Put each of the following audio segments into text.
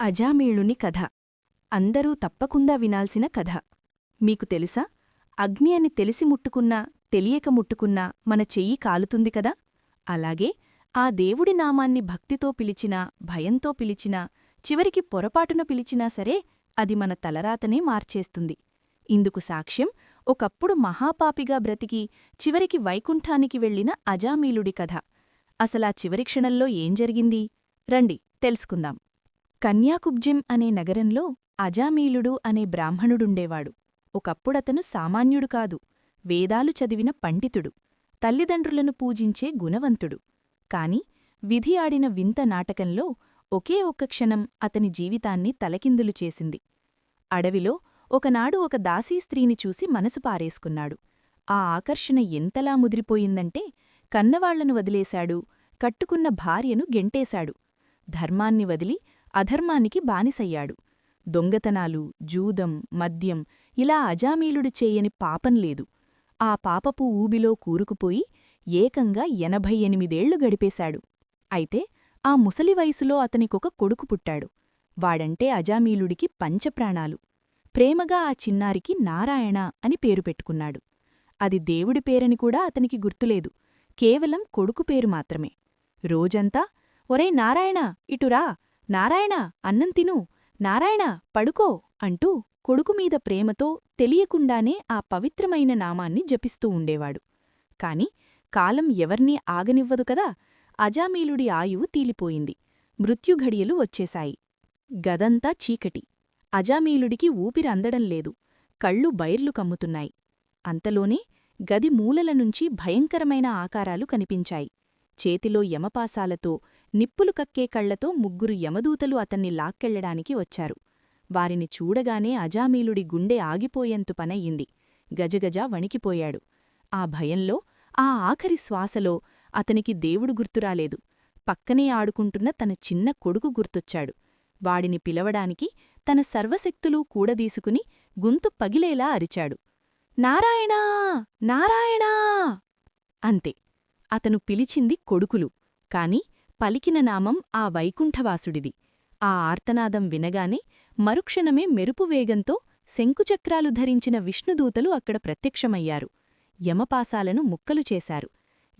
అజామీళుని కథ. అందరూ తప్పకుండా వినాల్సిన కథ. మీకు తెలుసా? అగ్ని అని తెలిసి ముట్టుకున్నా తెలియక ముట్టుకున్నా మన చెయ్యి కాలుతుంది కదా? అలాగే ఆ దేవుడి నామాన్ని భక్తితో పిలిచినా భయంతో పిలిచినా చివరికి పొరపాటున పిలిచినా సరే అది మన తలరాతనే మార్చేస్తుంది. ఇందుకు సాక్ష్యం ఒకప్పుడు మహాపాపిగా బ్రతికి చివరికి వైకుంఠానికి వెళ్ళిన అజామీలుడి కథ. అసలా చివరి క్షణంలో ఏం జరిగింది? రండి తెలుసుకుందాం. కన్యాకుబ్జిం అనే నగరంలో అజామీలుడు అనే బ్రాహ్మణుడుండేవాడు. ఒకప్పుడతను సామాన్యుడు కాదు వేదాలు చదివిన పండితుడు తల్లిదండ్రులను పూజించే గుణవంతుడు. కాని విధి ఆడిన వింత నాటకంలో ఒకే ఒక్క క్షణం అతని జీవితాన్ని తలకిందులు చేసింది. అడవిలో ఒకనాడు ఒక దాసీస్త్రీని చూసి మనసు పారేసుకున్నాడు. ఆ ఆకర్షణ ఎంతలా ముదిరిపోయిందంటే కన్నవాళ్ళను వదిలేశాడు కట్టుకున్న భార్యను గెంటేశాడు. ధర్మాన్ని వదిలి అధర్మానికి బానిసయ్యాడు. దొంగతనాలు జూదం మద్యం ఇలా అజామీలుడు చేయని పాపం లేదు. ఆ పాపపు ఊబిలో కూరుకుపోయి ఏకంగా ఎనభై ఎనిమిదేళ్ళు గడిపేశాడు. అయితే ఆ ముసలి వయసులో అతనికొక కొడుకు పుట్టాడు. వాడంటే అజామీలుడికి పంచప్రాణాలు. ప్రేమగా ఆ చిన్నారికి నారాయణ అని పేరు పెట్టుకున్నాడు. అది దేవుడి పేరని కూడా అతనికి గుర్తులేదు. కేవలం కొడుకు పేరు మాత్రమే. రోజంతా ఒరే నారాయణ ఇటురా నారాయణ అన్నం తిను. నారాయణ పడుకో అంటూ కొడుకుమీద ప్రేమతో తెలియకుండానే ఆ పవిత్రమైన నామాన్ని జపిస్తూ ఉండేవాడు. కాని కాలం ఎవర్నీ ఆగనివ్వదు కదా అజామీలుడి ఆయువు తీలిపోయింది. మృత్యుఘడియలు వచ్చేశాయి. గదంతా చీకటి. అజామీలుడికి ఊపిరందడం లేదు. కళ్ళు బైర్లు కమ్ముతున్నాయి. అంతలోనే గది మూలల నుంచి భయంకరమైన ఆకారాలు కనిపించాయి. చేతిలో యమపాసాలతో నిప్పులు కక్కే కళ్ళతో ముగ్గురు యమదూతలు అతన్ని లాక్కెళ్ళడానికి వచ్చారు. వారిని చూడగానే అజామీలుడి గుండె ఆగిపోయేంతు పనయ్యింది గజగజ వణికిపోయాడు. ఆ భయంలో ఆ ఆఖరి శ్వాసలో అతనికి దేవుడు గుర్తురాలేదు. పక్కనే ఆడుకుంటున్న తన చిన్న కొడుకు గుర్తొచ్చాడు. వాడిని పిలవడానికి తన సర్వశక్తులూ కూడదీసుకుని గుంతు పగిలేలా అరిచాడు. నారాయణా! నారాయణా! అంతే. అతను పిలిచింది కొడుకులు. కాని పలికిన నామం ఆ వైకుంఠవాసుడిది. ఆ ఆర్తనాదం వినగానే మరుక్షణమే మెరుపు వేగంతో శంకుచక్రాలు ధరించిన విష్ణుదూతలు అక్కడ ప్రత్యక్షమయ్యారు. యమపాసాలను ముక్కలు చేశారు.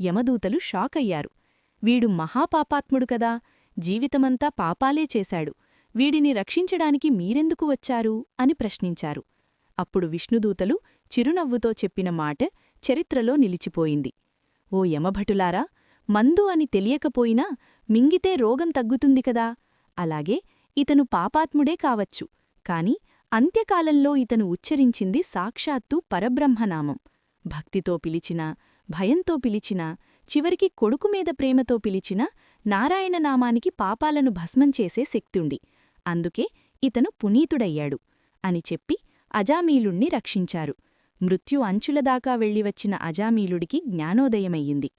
యమదూతలు షాకయ్యారు. వీడు మహాపాపాత్ముడు కదా జీవితమంతా పాపాలే చేశాడు. వీడిని రక్షించడానికి మీరెందుకు వచ్చారు? అని ప్రశ్నించారు. అప్పుడు విష్ణుదూతలు చిరునవ్వుతో చెప్పిన మాట చరిత్రలో నిలిచిపోయింది. ఓ యమభటులారా మందు అని తెలియకపోయినా మింగితే రోగం తగ్గుతుంది కదా. అలాగే ఇతను పాపాత్ముడే కావచ్చు. కాని అంత్యకాలంలో ఇతను ఉచ్చరించింది సాక్షాత్తు పరబ్రహ్మనామం. భక్తితో పిలిచినా భయంతో పిలిచినా చివరికి కొడుకుమీద ప్రేమతో పిలిచినా నారాయణనామానికి పాపాలను భస్మం చేసే శక్తుండి. అందుకే ఇతను పునీతుడయ్యాడు అని చెప్పి అజామీలుణ్ణి రక్షించారు. మృత్యు అంచులదాకా వెళ్ళివచ్చిన అజామీలుడికి జ్ఞానోదయమయ్యింది.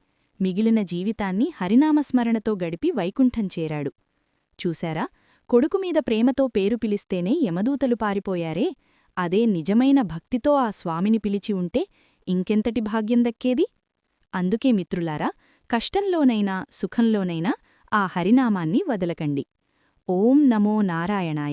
మిగిలిన జీవితాన్ని హరినామస్మరణతో గడిపి వైకుంఠం చేరాడు. చూశారా? కొడుకుమీద ప్రేమతో పేరు పిలిస్తేనే యమదూతలు పారిపోయారే. అదే నిజమైన భక్తితో ఆ స్వామిని పిలిచి ఉంటే ఇంకెంతటి భాగ్యం దక్కేది? అందుకే మిత్రులారా కష్టంలోనైనా సుఖంలోనైనా ఆ హరినామాన్ని వదలకండి. ఓం నమో నారాయణాయ.